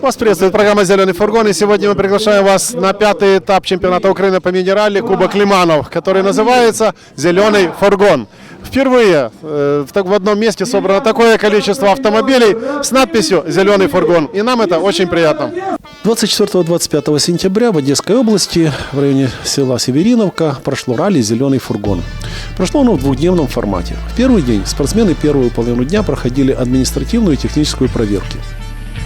Вас приветствует программа «Зеленый фургон», и сегодня мы приглашаем вас на пятый этап чемпионата Украины по мини-ралли Кубок Лиманов, который называется «Зеленый фургон». Впервые э, в, одном месте собрано такое количество автомобилей с надписью «Зеленый фургон», и нам это очень приятно. 24-25 сентября в Одесской области в районе села Севериновка прошло ралли «Зеленый фургон». Прошло оно в двухдневном формате. В первый день спортсмены первую половину дня проходили административную и техническую проверки.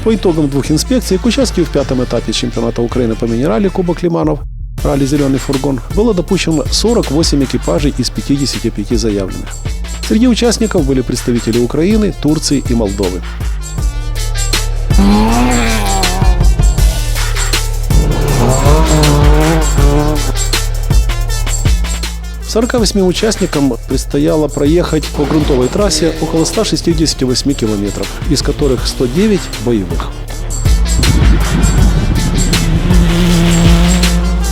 По итогам двух инспекций к участию в пятом этапе чемпионата Украины по мини-ралли Кубок Лиманов ралли «Зеленый фургон» было допущено 48 экипажей из 55 заявленных. Среди участников были представители Украины, Турции и Молдовы. – 48 участникам предстояло проехать по грунтовой трассе около 168 километров, из которых 109 боевых.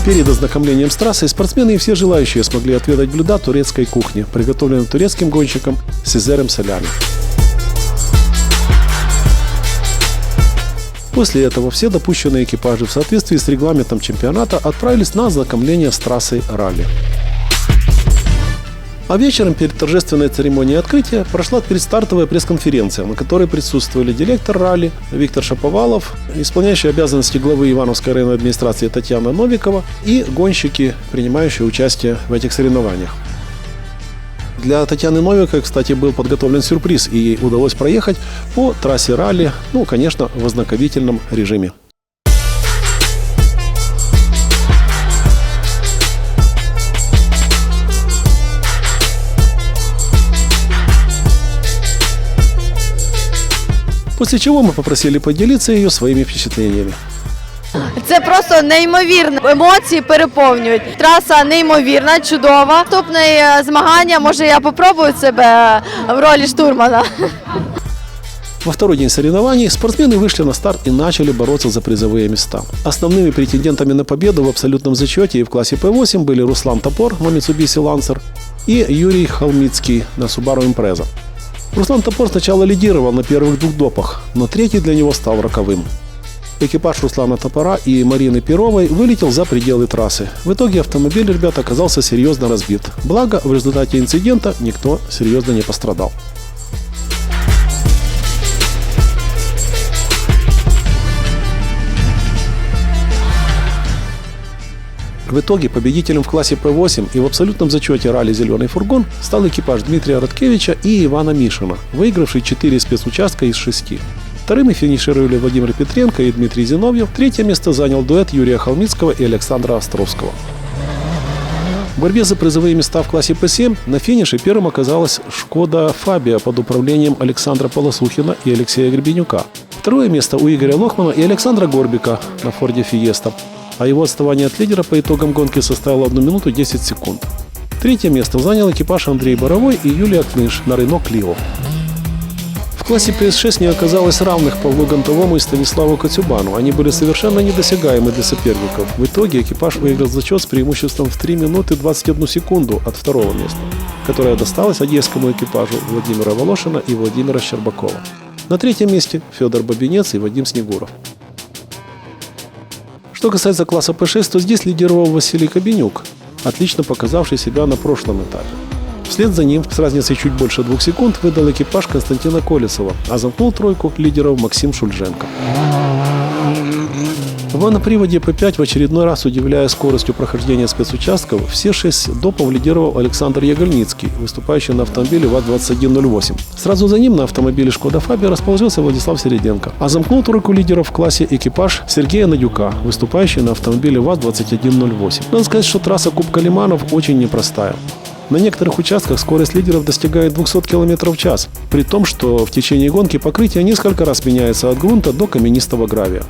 Перед ознакомлением с трассой спортсмены и все желающие смогли отведать блюда турецкой кухни, приготовленные турецким гонщиком Сезером Солями. После этого все допущенные экипажи в соответствии с регламентом чемпионата отправились на ознакомление с трассой ралли. А вечером перед торжественной церемонией открытия прошла предстартовая пресс-конференция, на которой присутствовали директор ралли Виктор Шаповалов, исполняющий обязанности главы Ивановской районной администрации Татьяна Новикова и гонщики, принимающие участие в этих соревнованиях. Для Татьяны Новиковой, кстати, был подготовлен сюрприз, и ей удалось проехать по трассе ралли, ну, конечно, в ознакомительном режиме. После чего мы попросили поделиться ее своими впечатлениями. Це просто неймовірно. Емоції переповнюють. Траса неймовірна, чудова. Наступне е, змагання, може я попробую себе в ролі штурмана. Во второй день соревнований спортсмены вышли на старт и начали бороться за призовые места. Основными претендентами на победу в абсолютном зачете и в классе P8 были Руслан Топор на Mitsubishi Lancer и Юрий Холмицкий на Subaru Impreza. Руслан Топор сначала лидировал на первых двух допах, но третий для него стал роковым. Экипаж Руслана Топора и Марины Перовой вылетел за пределы трассы. В итоге автомобиль ребят оказался серьезно разбит. Благо, в результате инцидента никто серьезно не пострадал. В итоге победителем в классе P8 и в абсолютном зачете ралли «Зеленый фургон» стал экипаж Дмитрия Роткевича и Ивана Мишина, выигравший 4 спецучастка из 6. Вторыми финишировали Владимир Петренко и Дмитрий Зиновьев. Третье место занял дуэт Юрия Холмицкого и Александра Островского. В борьбе за призовые места в классе P7 на финише первым оказалась «Шкода Фабия» под управлением Александра Полосухина и Алексея Гребенюка. Второе место у Игоря Лохмана и Александра Горбика на Форде Фиеста, а его отставание от лидера по итогам гонки составило 1 минуту 10 секунд. Третье место занял экипаж Андрей Боровой и Юлия Кныш на Рено Клио. В классе PS6 не оказалось равных Павлу Гонтовому и Станиславу Коцюбану. Они были совершенно недосягаемы для соперников. В итоге экипаж выиграл зачет с преимуществом в 3 минуты 21 секунду от второго места, которое досталось одесскому экипажу Владимира Волошина и Владимира Щербакова. На третьем месте Федор Бабинец и Вадим Снегуров. Что касается класса P6, то здесь лидировал Василий Кабенюк, отлично показавший себя на прошлом этапе. Вслед за ним, с разницей чуть больше двух секунд, выдал экипаж Константина Колесова, а замкнул тройку лидеров Максим Шульженко. В моноприводе P5 в очередной раз, удивляя скоростью прохождения спецучастков, все шесть допов лидировал Александр Ягольницкий, выступающий на автомобиле ВАЗ-2108. Сразу за ним на автомобиле Шкода Фабия расположился Владислав Середенко, а замкнул тройку лидеров в классе экипаж Сергея Надюка, выступающий на автомобиле ВАЗ-2108. Надо сказать, что трасса Кубка Лиманов очень непростая. На некоторых участках скорость лидеров достигает 200 км в час, при том, что в течение гонки покрытие несколько раз меняется от грунта до каменистого гравия.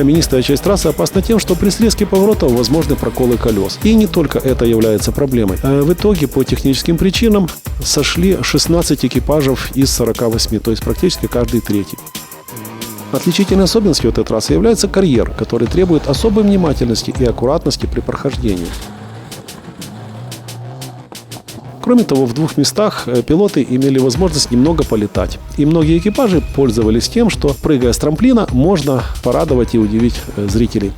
Каменистая часть трассы опасна тем, что при срезке поворотов возможны проколы колес. И не только это является проблемой. А В итоге по техническим причинам сошли 16 экипажев из 48, то есть практически каждый третий. Отличительной особенностью этой трассы является карьер, который требует особой внимательности и аккуратности при прохождении. Кроме того, в двух местах э, пилоты имели возможность немного полетать. И многие экипажи пользовались тем, что, прыгая с трамплина, можно порадовать и удивить э, зрителей.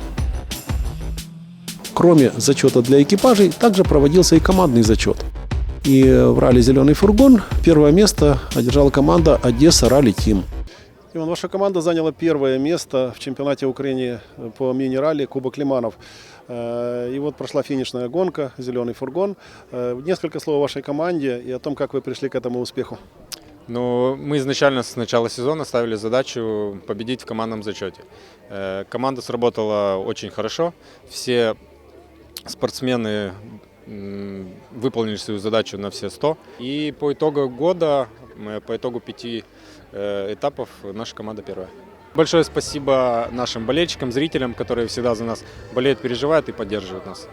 Кроме зачета для экипажей, также проводился и командный зачет. И э, в ралли «Зеленый фургон» первое место одержала команда «Одесса Ралли Тим». Иван, ваша команда заняла первое место в чемпионате Украины по мини-ралли Кубок Лиманов. Э, И вот прошла финишная гонка «Зеленый фургон». Э, Несколько слов о вашей команде и о том, как вы пришли к этому успеху. Ну, мы изначально с начала сезона ставили задачу победить в командном зачете. Э, Команда сработала очень хорошо. Все спортсмены выполнили свою задачу на все 100. И по итогу года, по итогу пяти этапов, наша команда первая. Большое спасибо нашим болельщикам, зрителям, которые всегда за нас болеют, переживают и поддерживают нас.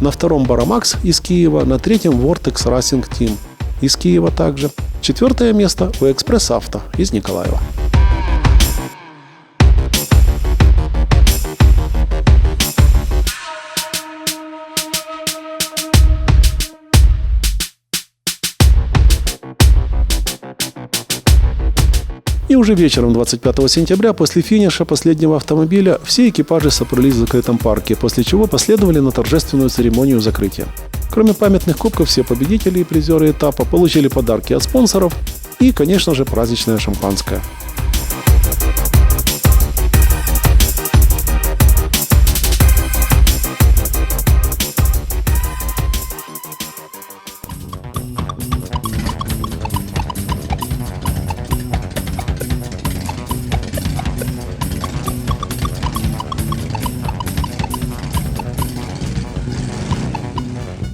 На втором Барамакс из Киева, на третьем Vortex Racing Team из Киева также. Четвертое место у Экспресс Авто из Николаева. И уже вечером 25 сентября после финиша последнего автомобиля все экипажи собрались в закрытом парке, после чего последовали на торжественную церемонию закрытия. Кроме памятных кубков, все победители и призеры этапа получили подарки от спонсоров и, конечно же, праздничное шампанское.